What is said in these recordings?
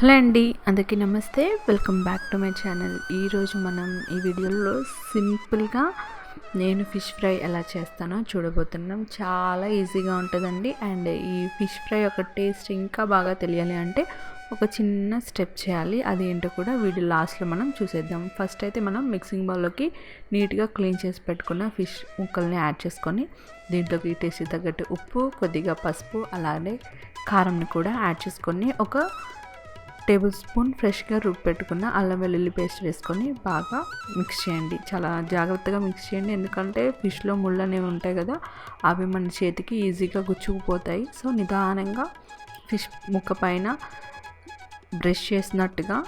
Hello అండి అందరికీ నమస్తే. Welcome back to my channel. ఈరోజు మనం ఈ వీడియోలో సింపుల్గా నేను ఫిష్ ఫ్రై ఎలా చేస్తానో చూడబోతున్నాం. చాలా ఈజీగా ఉంటుందండి. అండ్ ఈ ఫిష్ ఫ్రై యొక్క టేస్ట్ ఇంకా బాగా తెలియాలి అంటే ఒక చిన్న స్టెప్ చేయాలి. అది ఏంటో కూడా వీడియో లాస్ట్లో మనం చూసేద్దాం. ఫస్ట్ అయితే మనం మిక్సింగ్ బౌల్లోకి నీట్గా క్లీన్ చేసి పెట్టుకున్న ఫిష్ ముక్కల్ని యాడ్ చేసుకొని దీంట్లోకి టేస్ట్ తగ్గట్టు ఉప్పు కొద్దిగా పసుపు అలాగే కారంని కూడా యాడ్ చేసుకొని ఒక టేబుల్ స్పూన్ ఫ్రెష్గా రుబ్బి పెట్టుకున్న అల్లం వెల్లుల్లి పేస్ట్ వేసుకొని బాగా మిక్స్ చేయండి. చాలా జాగ్రత్తగా మిక్స్ చేయండి. ఎందుకంటే ఫిష్లో ముళ్ళు అనేవి ఉంటాయి కదా అవి మన చేతికి ఈజీగా గుచ్చుకుపోతాయి. సో నిదానంగా ఫిష్ ముక్క పైన బ్రష్ చేసినట్టుగా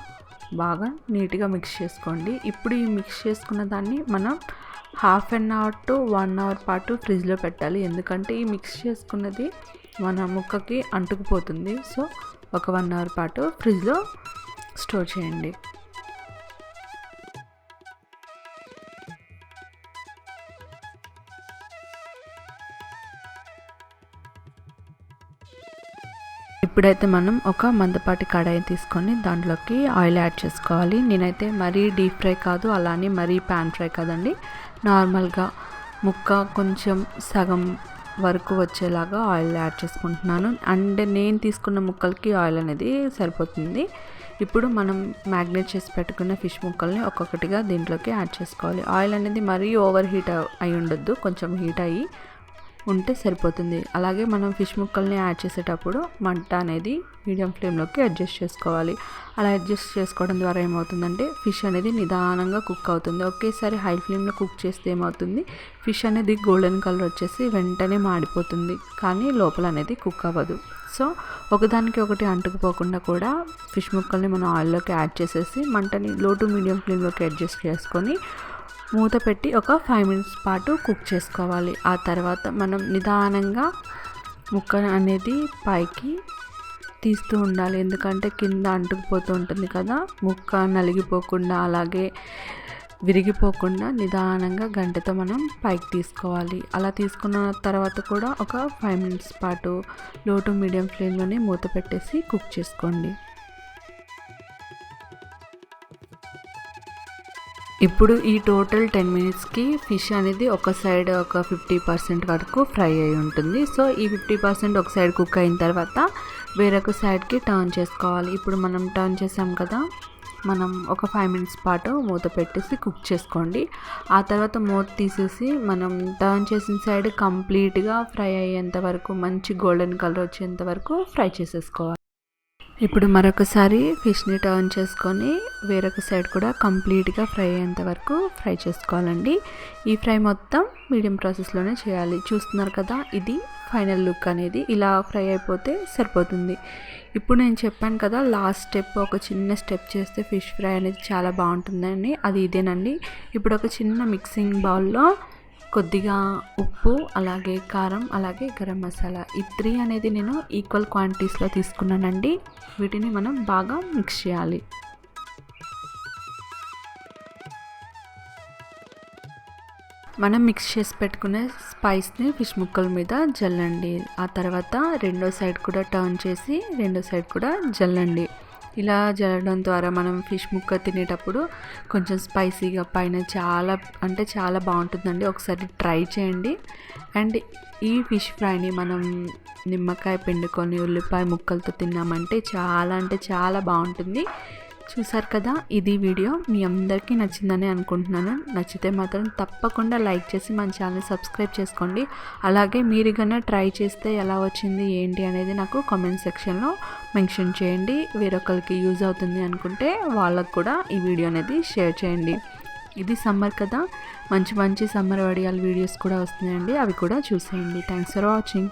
బాగా నీట్గా మిక్స్ చేసుకోండి. ఇప్పుడు ఈ మిక్స్ చేసుకున్న దాన్ని మనం half an hour to one hour పాటు ఫ్రిడ్జ్లో పెట్టాలి. ఎందుకంటే ఈ మిక్స్ చేసుకున్నది మన ముక్కకి అంటుకుపోతుంది. సో ఒక వన్ అవర్ పాటు ఫ్రిడ్జ్లో స్టోర్ చేయండి. ఇప్పుడైతే మనం ఒక మందపాటి కడాయి తీసుకొని దాంట్లోకి ఆయిల్ యాడ్ చేసుకోవాలి. నేనైతే మరీ డీప్ ఫ్రై కాదు అలానే మరీ ప్యాన్ ఫ్రై కాదండి. నార్మల్గా ముక్క కొంచెం సగం వరకు వచ్చేలాగా ఆయిల్ యాడ్ చేసుకుంటున్నాను. అండ్ నేను తీసుకున్న ముక్కలకి ఆయిల్ అనేది సరిపోతుంది. ఇప్పుడు మనం మ్యాగ్నేట్ చేసి పెట్టుకున్న ఫిష్ ముక్కల్ని ఒక్కొక్కటిగా దీంట్లోకి యాడ్ చేసుకోవాలి. ఆయిల్ అనేది మరీ ఓవర్ హీట్ అయి ఉండొద్దు కొంచెం హీట్ అయ్యి ఉంటే సరిపోతుంది. అలాగే మనం ఫిష్ ముక్కల్ని యాడ్ చేసేటప్పుడు మంట అనేది మీడియం ఫ్లేమ్లోకి అడ్జస్ట్ చేసుకోవాలి. అలా అడ్జస్ట్ చేసుకోవడం ద్వారా ఏమవుతుందంటే ఫిష్ అనేది నిదానంగా కుక్ అవుతుంది. ఒకేసారి హై ఫ్లేమ్లో కుక్ చేస్తే ఏమవుతుంది? ఫిష్ అనేది గోల్డెన్ కలర్ వచ్చేసి వెంటనే మాడిపోతుంది. కానీ లోపల అనేది కుక్ అవ్వదు. సో ఒకదానికి ఒకటి అంటుకుపోకుండా కూడా ఫిష్ ముక్కల్ని మనం ఆయిల్లోకి యాడ్ చేసేసి మంటని లో టు మీడియం ఫ్లేమ్లోకి అడ్జస్ట్ చేసుకొని మూత పెట్టి ఒక ఫైవ్ మినిట్స్ పాటు కుక్ చేసుకోవాలి. ఆ తర్వాత మనం నిదానంగా ముక్క అనేది పైకి తీస్తూ ఉండాలి. ఎందుకంటే కింద అంటుకుపోతూ ఉంటుంది కదా. ముక్క నలిగిపోకుండా అలాగే విరిగిపోకుండా నిదానంగా గంటతో మనం పైకి తీసుకోవాలి. అలా తీసుకున్న తర్వాత కూడా ఒక ఫైవ్ మినిట్స్ పాటు లో టు మీడియం ఫ్లేమ్లోనే మూత పెట్టేసి కుక్ చేసుకోండి. ఇప్పుడు ఈ టోటల్ టెన్ మినిట్స్కి ఫిష్ అనేది ఒక సైడ్ ఒక ఫిఫ్టీ పర్సెంట్ వరకు ఫ్రై అయి ఉంటుంది. సో ఈ ఫిఫ్టీ పర్సెంట్ ఒక సైడ్ కుక్ అయిన తర్వాత వేరొక సైడ్కి టర్న్ చేసుకోవాలి. ఇప్పుడు మనం టర్న్ చేసాం కదా మనం ఒక ఫైవ్ మినిట్స్ పాటు మూత పెట్టేసి కుక్ చేసుకోండి. ఆ తర్వాత మూత తీసేసి మనం టర్న్ చేసిన సైడ్ కంప్లీట్గా ఫ్రై అయ్యేంత వరకు మంచి గోల్డెన్ కలర్ వచ్చేంత వరకు ఫ్రై చేసేసుకోవాలి. ఇప్పుడు మరొకసారి ఫిష్ని టర్న్ చేసుకొని వేరొక సైడ్ కూడా కంప్లీట్గా ఫ్రై అయ్యేంత వరకు ఫ్రై చేసుకోవాలండి. ఈ ఫ్రై మొత్తం మీడియం ప్రాసెస్లోనే చేయాలి. చూస్తున్నారు కదా ఇది ఫైనల్ లుక్ అనేది. ఇలా ఫ్రై అయిపోతే సరిపోతుంది. ఇప్పుడు నేను చెప్పాను కదా లాస్ట్ స్టెప్ ఒక చిన్న స్టెప్ చేస్తే ఫిష్ ఫ్రై అనేది చాలా బాగుంటుందండి. అది ఇదేనండి. ఇప్పుడు ఒక చిన్న మిక్సింగ్ బౌల్లో కొద్దిగా ఉప్పు అలాగే కారం అలాగే గరం మసాలా. ఈ త్రీ అనేది నేను ఈక్వల్ క్వాంటిటీస్లో తీసుకున్నానండి. వీటిని మనం బాగా మిక్స్ చేయాలి. మనం మిక్స్ చేసి పెట్టుకునే స్పైస్ని ఫిష్ ముక్కల మీద జల్లండి. ఆ తర్వాత రెండో సైడ్ కూడా టర్న్ చేసి రెండో సైడ్ కూడా జల్లండి. ఇలా జరగడం ద్వారా మనం ఫిష్ ముక్క తినేటప్పుడు కొంచెం స్పైసీగా పైన చాలా అంటే చాలా బాగుంటుందండి. ఒకసారి ట్రై చేయండి. అండ్ ఈ ఫిష్ ఫ్రైని మనం నిమ్మకాయ పిండుకొని ఉల్లిపాయ ముక్కలతో తిన్నామంటే చాలా అంటే చాలా బాగుంటుంది. చూసారు కదా ఇది వీడియో. మీ అందరికీ నచ్చిందని అనుకుంటున్నాను. నచ్చితే మాత్రం తప్పకుండా లైక్ చేసి మన ఛానల్ సబ్స్క్రైబ్ చేసుకోండి. అలాగే మీరు కన్నా ట్రై చేస్తే ఎలా వచ్చింది ఏంటి అనేది నాకు కామెంట్ సెక్షన్లో మెన్షన్ చేయండి. వేరొకరికి యూజ్ అవుతుంది అనుకుంటే వాళ్ళకు కూడా ఈ వీడియో అనేది షేర్ చేయండి. ఇది సమ్మర్ కదా మంచి మంచి సమ్మర్ వడియాల వీడియోస్ కూడా వస్తున్నాయండి. అవి కూడా చూసేయండి. Thanks for watching